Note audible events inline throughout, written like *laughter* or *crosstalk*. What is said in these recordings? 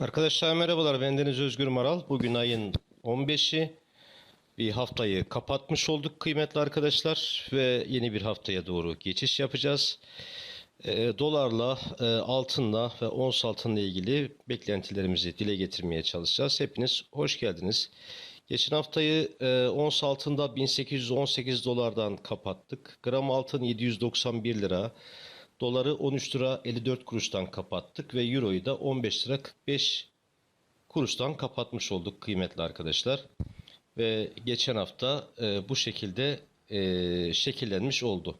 Arkadaşlar merhabalar. Bendeniz Özgür Maral. Bugün ayın 15'i. Bir haftayı kapatmış olduk kıymetli arkadaşlar ve yeni bir haftaya doğru geçiş yapacağız. Ee, dolarla, e, altınla ve ons altınla ilgili beklentilerimizi dile getirmeye çalışacağız. Hepiniz hoş geldiniz. Geçen haftayı e, ons altında 1818 dolardan kapattık. Gram altın 791 lira. Doları 13 lira 54 kuruştan kapattık ve Euro'yu da 15 lira 45 kuruştan kapatmış olduk kıymetli arkadaşlar. Ve geçen hafta e, bu şekilde e, şekillenmiş oldu.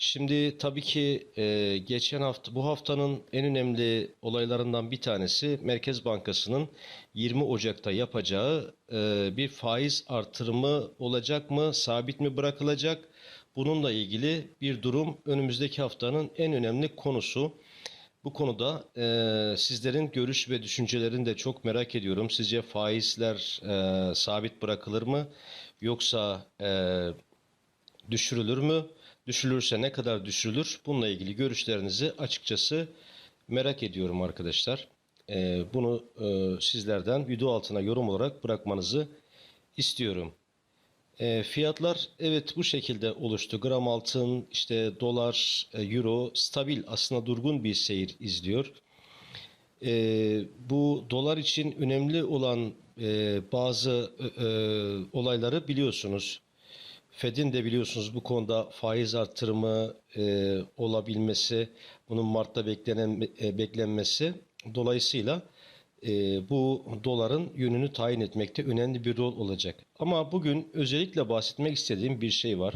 Şimdi tabii ki e, geçen hafta bu haftanın en önemli olaylarından bir tanesi Merkez Bankası'nın 20 Ocak'ta yapacağı e, bir faiz artırımı olacak mı, sabit mi bırakılacak? Bununla ilgili bir durum önümüzdeki haftanın en önemli konusu. Bu konuda e, sizlerin görüş ve düşüncelerini de çok merak ediyorum. Sizce faizler e, sabit bırakılır mı yoksa e, düşürülür mü? Düşürülürse ne kadar düşürülür? Bununla ilgili görüşlerinizi açıkçası merak ediyorum arkadaşlar. E, bunu e, sizlerden video altına yorum olarak bırakmanızı istiyorum. E, fiyatlar evet bu şekilde oluştu. Gram altın, işte dolar, e, euro stabil aslında durgun bir seyir izliyor. E, bu dolar için önemli olan e, bazı e, e, olayları biliyorsunuz. Fed'in de biliyorsunuz bu konuda faiz artırımı e, olabilmesi, bunun Mart'ta beklenen e, beklenmesi dolayısıyla e, bu doların yönünü tayin etmekte önemli bir rol olacak. Ama bugün özellikle bahsetmek istediğim bir şey var.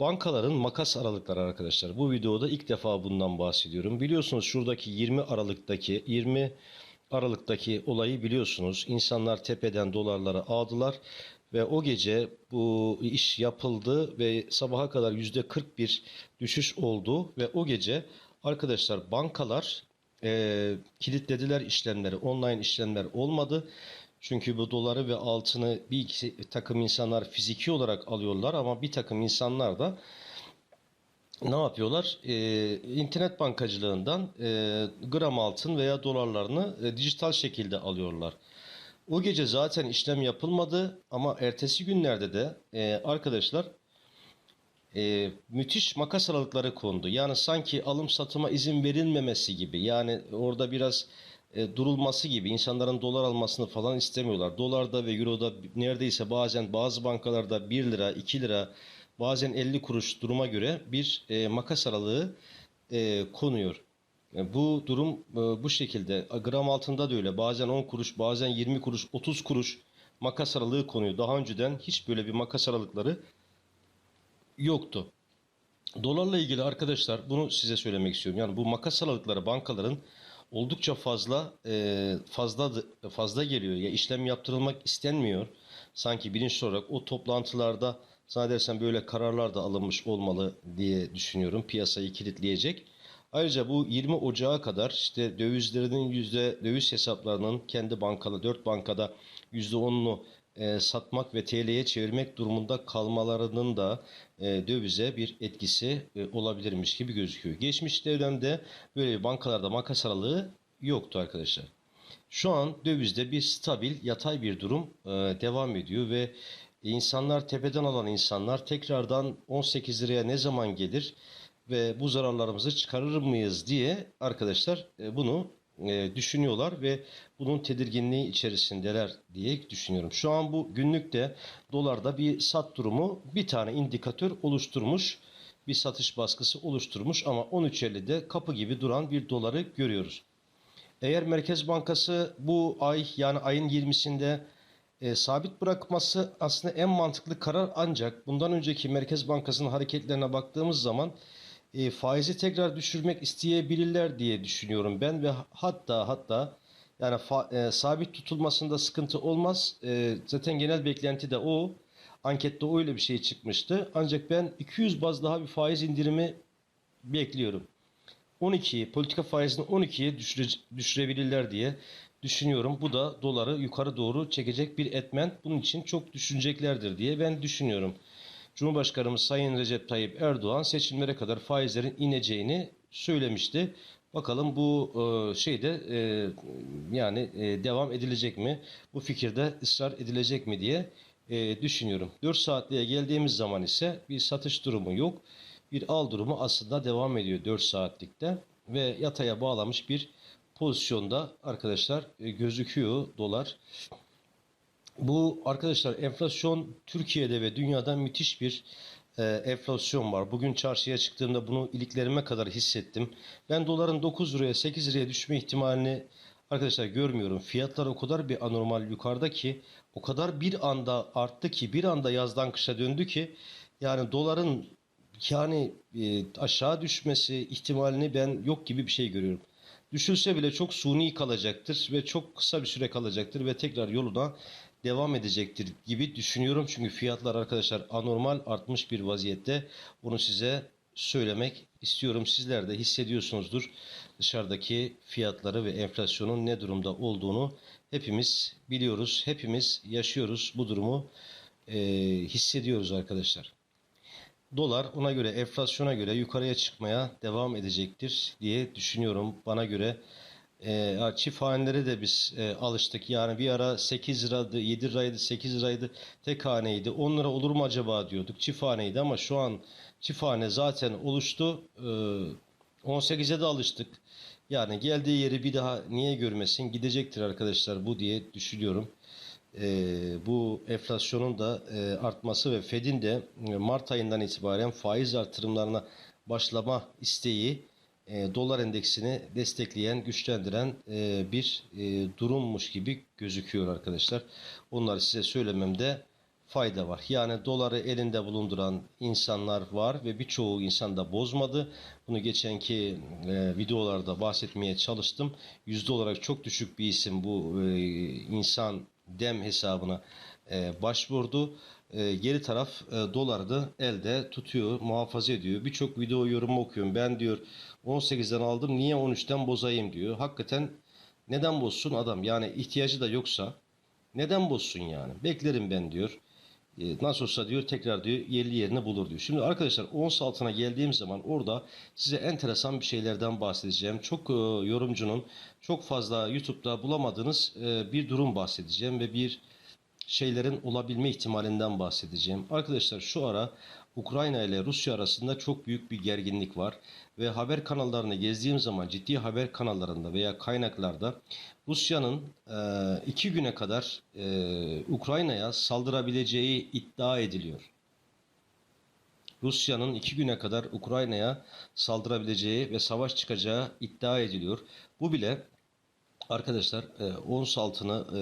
Bankaların makas aralıkları arkadaşlar. Bu videoda ilk defa bundan bahsediyorum. Biliyorsunuz şuradaki 20 Aralık'taki 20 Aralık'taki olayı biliyorsunuz. İnsanlar tepeden dolarlara aldılar ve o gece bu iş yapıldı ve sabaha kadar %41 düşüş oldu ve o gece arkadaşlar bankalar e, kilitlediler işlemleri. Online işlemler olmadı. Çünkü bu doları ve altını bir iki takım insanlar fiziki olarak alıyorlar ama bir takım insanlar da ne yapıyorlar? Ee, internet bankacılığından e, gram altın veya dolarlarını e, dijital şekilde alıyorlar. O gece zaten işlem yapılmadı ama ertesi günlerde de e, arkadaşlar e, müthiş makas aralıkları kondu. Yani sanki alım satıma izin verilmemesi gibi. Yani orada biraz e, durulması gibi. İnsanların dolar almasını falan istemiyorlar. Dolarda ve euroda neredeyse bazen bazı bankalarda 1 lira, 2 lira, bazen 50 kuruş duruma göre bir e, makas aralığı e, konuyor. E, Bu durum e, bu şekilde. Gram altında da öyle. Bazen 10 kuruş, bazen 20 kuruş, 30 kuruş makas aralığı konuyor. Daha önceden hiç böyle bir makas aralıkları yoktu. Dolarla ilgili arkadaşlar bunu size söylemek istiyorum. Yani bu makas aralıkları bankaların oldukça fazla e, fazla fazla geliyor. Ya işlem yaptırılmak istenmiyor. Sanki bilinçli olarak o toplantılarda zannedersem böyle kararlar da alınmış olmalı diye düşünüyorum. Piyasayı kilitleyecek. Ayrıca bu 20 Ocağı kadar işte dövizlerinin yüzde döviz hesaplarının kendi bankalı 4 bankada %10'unu e, satmak ve TL'ye çevirmek durumunda kalmalarının da e, dövize bir etkisi e, olabilirmiş gibi gözüküyor. Geçmiş dönemde böyle bankalarda makas aralığı yoktu arkadaşlar. Şu an dövizde bir stabil yatay bir durum e, devam ediyor ve insanlar tepeden alan insanlar tekrardan 18 liraya ne zaman gelir ve bu zararlarımızı çıkarır mıyız diye arkadaşlar bunu e, düşünüyorlar ve bunun tedirginliği içerisindeler diye düşünüyorum. Şu an bu günlükte dolarda bir sat durumu bir tane indikatör oluşturmuş. Bir satış baskısı oluşturmuş ama 13.50'de kapı gibi duran bir doları görüyoruz. Eğer Merkez Bankası bu ay yani ayın 20'sinde e, sabit bırakması aslında en mantıklı karar ancak bundan önceki Merkez Bankası'nın hareketlerine baktığımız zaman e, faizi tekrar düşürmek isteyebilirler diye düşünüyorum ben ve hatta hatta yani fa- e, sabit tutulmasında sıkıntı olmaz. E, zaten genel beklenti de o. Ankette öyle bir şey çıkmıştı. Ancak ben 200 baz daha bir faiz indirimi bekliyorum. 12 politika faizini 12'ye düşüre, düşürebilirler diye düşünüyorum. Bu da doları yukarı doğru çekecek bir etmen. Bunun için çok düşüneceklerdir diye ben düşünüyorum. Cumhurbaşkanımız Sayın Recep Tayyip Erdoğan seçimlere kadar faizlerin ineceğini söylemişti. Bakalım bu e, şeyde e, yani e, devam edilecek mi? Bu fikirde ısrar edilecek mi diye düşünüyorum. 4 saatliğe geldiğimiz zaman ise bir satış durumu yok. Bir al durumu aslında devam ediyor 4 saatlikte ve yataya bağlamış bir pozisyonda arkadaşlar gözüküyor dolar. Bu arkadaşlar enflasyon Türkiye'de ve dünyada müthiş bir e, enflasyon var. Bugün çarşıya çıktığımda bunu iliklerime kadar hissettim. Ben doların 9 liraya 8 liraya düşme ihtimalini arkadaşlar görmüyorum. Fiyatlar o kadar bir anormal yukarıda ki o kadar bir anda arttı ki bir anda yazdan kışa döndü ki yani doların yani e, aşağı düşmesi ihtimalini ben yok gibi bir şey görüyorum. Düşürse bile çok suni kalacaktır ve çok kısa bir süre kalacaktır ve tekrar yoluna devam edecektir gibi düşünüyorum. Çünkü fiyatlar arkadaşlar anormal artmış bir vaziyette. Bunu size söylemek istiyorum. Sizler de hissediyorsunuzdur dışarıdaki fiyatları ve enflasyonun ne durumda olduğunu hepimiz biliyoruz. Hepimiz yaşıyoruz bu durumu e, hissediyoruz arkadaşlar. Dolar ona göre enflasyona göre yukarıya çıkmaya devam edecektir diye düşünüyorum. Bana göre e, çift hanelere de biz e, alıştık. Yani bir ara 8 liraydı, 7 liraydı, 8 liraydı, tek haneydi. 10 lira olur mu acaba diyorduk. Çift haneydi ama şu an çift hane zaten oluştu. E, 18'e de alıştık. Yani geldiği yeri bir daha niye görmesin? Gidecektir arkadaşlar bu diye düşünüyorum. E, bu enflasyonun da e, artması ve Fed'in de e, Mart ayından itibaren faiz artırımlarına başlama isteği e, dolar endeksini destekleyen, güçlendiren e, bir e, durummuş gibi gözüküyor arkadaşlar. Onları size söylememde fayda var. Yani doları elinde bulunduran insanlar var ve birçoğu insan da bozmadı. Bunu geçenki e, videolarda bahsetmeye çalıştım. Yüzde olarak çok düşük bir isim bu e, insan dem hesabına e, başvurdu. E, geri taraf e, doları da elde tutuyor, muhafaza ediyor. Birçok video yorumu okuyorum. Ben diyor 18'den aldım niye 13'ten bozayım diyor. Hakikaten neden bozsun adam? Yani ihtiyacı da yoksa neden bozsun yani? Beklerim ben diyor. E, nasıl olsa diyor tekrar diyor yerli yerini bulur diyor. Şimdi arkadaşlar ons altına geldiğim zaman orada size enteresan bir şeylerden bahsedeceğim. Çok yorumcunun çok fazla YouTube'da bulamadığınız bir durum bahsedeceğim ve bir şeylerin olabilme ihtimalinden bahsedeceğim. Arkadaşlar şu ara Ukrayna ile Rusya arasında çok büyük bir gerginlik var ve haber kanallarını gezdiğim zaman ciddi haber kanallarında veya kaynaklarda Rusya'nın e, iki güne kadar e, Ukrayna'ya saldırabileceği iddia ediliyor. Rusya'nın iki güne kadar Ukrayna'ya saldırabileceği ve savaş çıkacağı iddia ediliyor. Bu bile arkadaşlar e, ons altını e,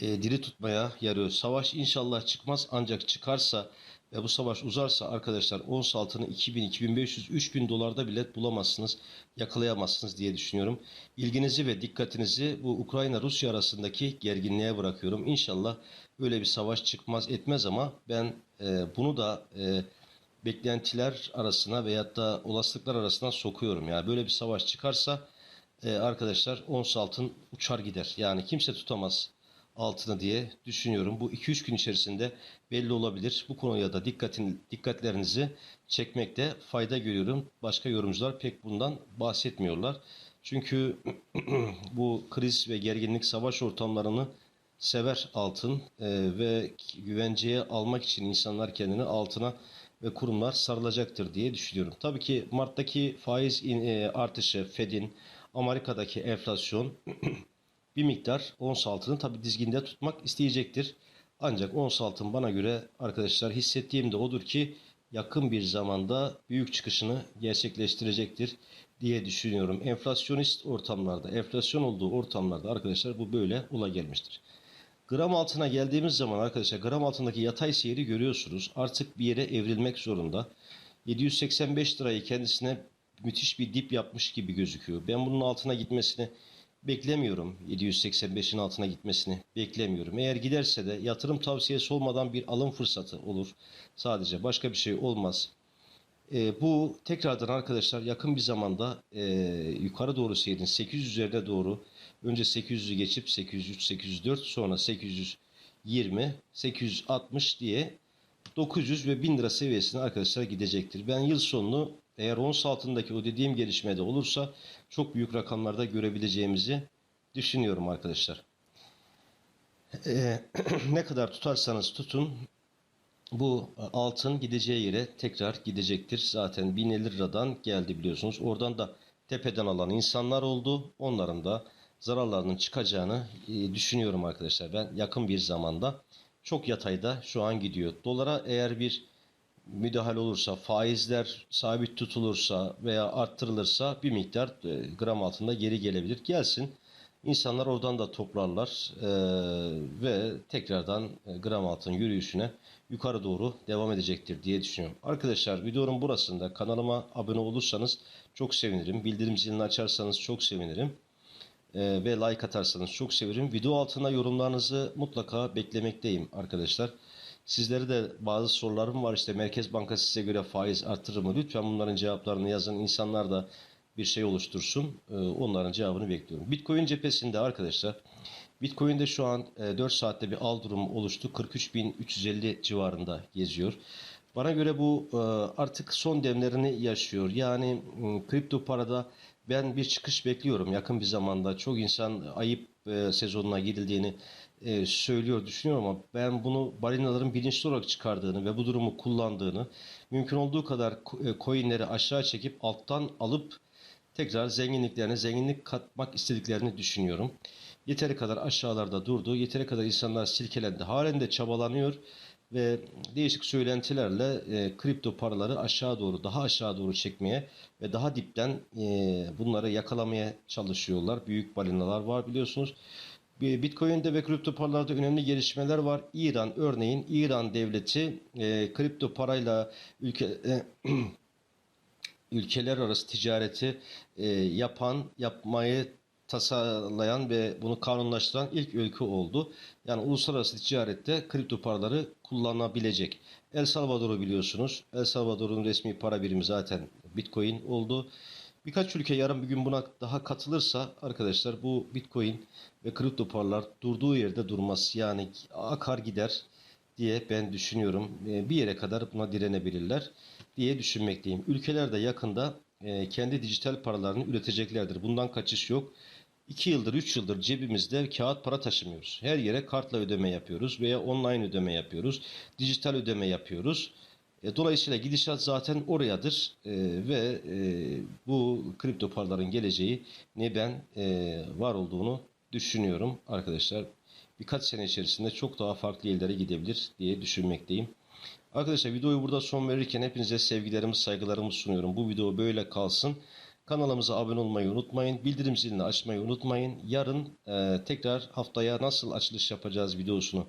e, diri tutmaya yarıyor. Savaş inşallah çıkmaz ancak çıkarsa ve bu savaş uzarsa arkadaşlar ons altını 2000, 2500, 3000 dolarda bile bulamazsınız, yakalayamazsınız diye düşünüyorum. İlginizi ve dikkatinizi bu Ukrayna-Rusya arasındaki gerginliğe bırakıyorum. İnşallah öyle bir savaş çıkmaz etmez ama ben e, bunu da e, beklentiler arasına veyahut da olasılıklar arasına sokuyorum. Yani böyle bir savaş çıkarsa e, arkadaşlar ons altın uçar gider. Yani kimse tutamaz altını diye düşünüyorum. Bu 2-3 gün içerisinde belli olabilir. Bu konuya da dikkatin, dikkatlerinizi çekmekte fayda görüyorum. Başka yorumcular pek bundan bahsetmiyorlar. Çünkü *clears throat* bu kriz ve gerginlik savaş ortamlarını sever altın e, ve güvenceye almak için insanlar kendini altına ve kurumlar sarılacaktır diye düşünüyorum. Tabii ki Mart'taki faiz in, e, artışı, Fed'in, Amerika'daki enflasyon *clears throat* bir miktar ons altını tabi dizginde tutmak isteyecektir. Ancak ons altın bana göre arkadaşlar hissettiğim de odur ki yakın bir zamanda büyük çıkışını gerçekleştirecektir diye düşünüyorum. Enflasyonist ortamlarda, enflasyon olduğu ortamlarda arkadaşlar bu böyle ola gelmiştir. Gram altına geldiğimiz zaman arkadaşlar gram altındaki yatay seyri görüyorsunuz. Artık bir yere evrilmek zorunda. 785 lirayı kendisine müthiş bir dip yapmış gibi gözüküyor. Ben bunun altına gitmesini beklemiyorum. 785'in altına gitmesini beklemiyorum. Eğer giderse de yatırım tavsiyesi olmadan bir alım fırsatı olur. Sadece başka bir şey olmaz. E, bu tekrardan arkadaşlar yakın bir zamanda e, yukarı doğru seyrin 800 üzerine doğru önce 800'ü geçip 803, 804 sonra 820, 860 diye 900 ve 1000 lira seviyesine arkadaşlar gidecektir. Ben yıl sonunu Eğer ons altındaki o dediğim gelişme de olursa çok büyük rakamlarda görebileceğimizi düşünüyorum arkadaşlar. Ee, *clears throat* ne kadar tutarsanız tutun bu altın gideceği yere tekrar gidecektir. Zaten 1050 liradan geldi biliyorsunuz. Oradan da tepeden alan insanlar oldu. Onların da zararlarının çıkacağını e, düşünüyorum arkadaşlar. Ben yakın bir zamanda çok yatayda şu an gidiyor. Dolara eğer bir müdahale olursa, faizler sabit tutulursa veya arttırılırsa bir miktar e, gram altında geri gelebilir. Gelsin. İnsanlar oradan da toplarlar e, ve tekrardan e, gram altın yürüyüşüne yukarı doğru devam edecektir diye düşünüyorum. Arkadaşlar videonun burasında kanalıma abone olursanız çok sevinirim. Bildirim zilini açarsanız çok sevinirim. E, ve like atarsanız çok sevinirim. Video altına yorumlarınızı mutlaka beklemekteyim arkadaşlar. Sizlere de bazı sorularım var. İşte Merkez Bankası size göre faiz artırır mı? Lütfen bunların cevaplarını yazın. İnsanlar da bir şey oluştursun. Ee, Onların cevabını bekliyorum. Bitcoin cephesinde arkadaşlar Bitcoin'de şu an e, 4 saatte bir al durumu oluştu. 43.350 civarında geziyor. Bana göre bu e, artık son demlerini yaşıyor. Yani kripto parada ben bir çıkış bekliyorum yakın bir zamanda. Çok insan ayıp e, sezonuna girildiğini e, söylüyor, düşünüyorum ama ben bunu balinaların bilinçli olarak çıkardığını ve bu durumu kullandığını, mümkün olduğu kadar e, coinleri aşağı çekip alttan alıp tekrar zenginliklerine zenginlik katmak istediklerini düşünüyorum. Yeteri kadar aşağılarda durdu, yeteri kadar insanlar silkelendi. Halen de çabalanıyor ve değişik söylentilerle e, kripto paraları aşağı doğru, daha aşağı doğru çekmeye ve daha dipten e, bunları yakalamaya çalışıyorlar. Büyük balinalar var biliyorsunuz. Bir Bitcoin'de ve kripto paralarda önemli gelişmeler var. İran örneğin İran devleti e, kripto parayla ülke e, *clears throat* ülkeler arası ticareti e, yapan, yapmayı tasarlayan ve bunu kanunlaştıran ilk ülke oldu. Yani uluslararası ticarette kripto paraları kullanabilecek. El Salvador'u biliyorsunuz. El Salvador'un resmi para birimi zaten Bitcoin oldu. Birkaç ülke yarın bir gün buna daha katılırsa arkadaşlar bu Bitcoin ve kripto paralar durduğu yerde durmaz. Yani akar gider diye ben düşünüyorum. E, Bir yere kadar buna direnebilirler diye düşünmekteyim. Ülkeler de yakında e, kendi dijital paralarını üreteceklerdir. Bundan kaçış yok. 2 yıldır, 3 yıldır cebimizde kağıt para taşımıyoruz. Her yere kartla ödeme yapıyoruz veya online ödeme yapıyoruz. Dijital ödeme yapıyoruz. E, Dolayısıyla gidişat zaten orayadır E, ve e, bu kripto paraların geleceği ne ben e, var olduğunu düşünüyorum arkadaşlar. Birkaç sene içerisinde çok daha farklı yerlere gidebilir diye düşünmekteyim. Arkadaşlar videoyu burada son verirken hepinize sevgilerimi, saygılarımı sunuyorum. Bu video böyle kalsın. Kanalımıza abone olmayı unutmayın. Bildirim zilini açmayı unutmayın. Yarın e, tekrar haftaya nasıl açılış yapacağız videosunu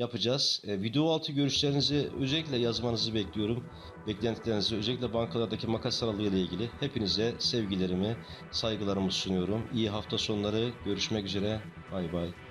yapacağız. E, video altı görüşlerinizi özellikle yazmanızı bekliyorum. Beklentilerinizi özellikle bankalardaki makas aralığı ile ilgili hepinize sevgilerimi, saygılarımı sunuyorum. İyi hafta sonları. Görüşmek üzere. Bay bay.